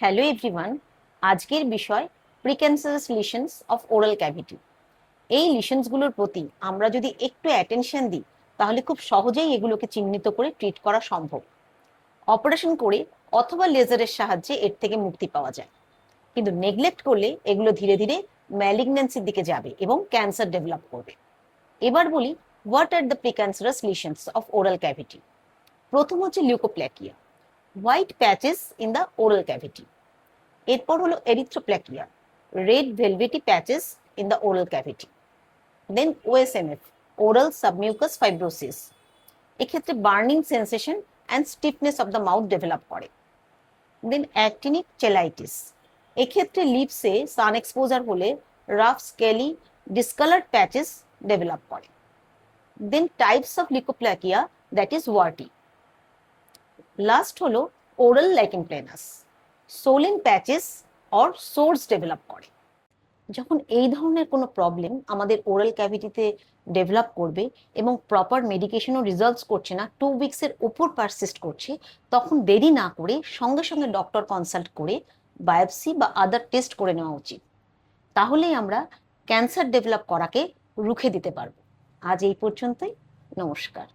Hello everyone আজকের বিষয় precancerous lesions of oral cavity এই লিশনসগুলোর প্রতি আমরা যদি একটু অ্যাটেনশন দিই, তাহলে খুব সহজেই এগুলোকে চিহ্নিত করে ট্রিট করা সম্ভব। অপারেশন করে অথবা লেজারের সাহায্যে এর থেকে মুক্তি পাওয়া যায়। কিন্তু নেগলেক্ট করলে এগুলো ধীরে ধীরে ম্যালিগন্যান্সির দিকে যাবে এবং ক্যান্সার ডেভেলপ করবে। এবার বলি what are the precancerous lesions of oral cavity প্রথম হচ্ছে leukoplakia white patches in the oral cavity এরপর হলো erythroplakia red velvety patches in the oral cavity then OSMF oral submucous fibrosis এক্ষেত্রে burning sensation and stiffness of the mouth develop করে then actinic cheilitis এক্ষেত্রে লিপসে sun exposure হলে rough scaly discoloured patches develop করে then types of leukoplakia that is warty last হলো oral lichen planus swollen patches or sores develop করে। যখন এই ধরনের কোনো প্রবলেম আমাদের ওরাল ক্যাভিটিতে ডেভেলপ করবে এবং প্রপার মেডিকেশনও রিজাল্টস করছে না টু উইক্সের উপর পারসিস্ট করছে, তখন দেরি না করে সঙ্গে সঙ্গে ডক্টর কনসাল্ট করে বায়োপসি বা আদার টেস্ট করে নেওয়া উচিত। তাহলেই আমরা ক্যান্সার ডেভেলপ করাকে রুখে দিতে পারব। আজ এই পর্যন্তই, নমস্কার।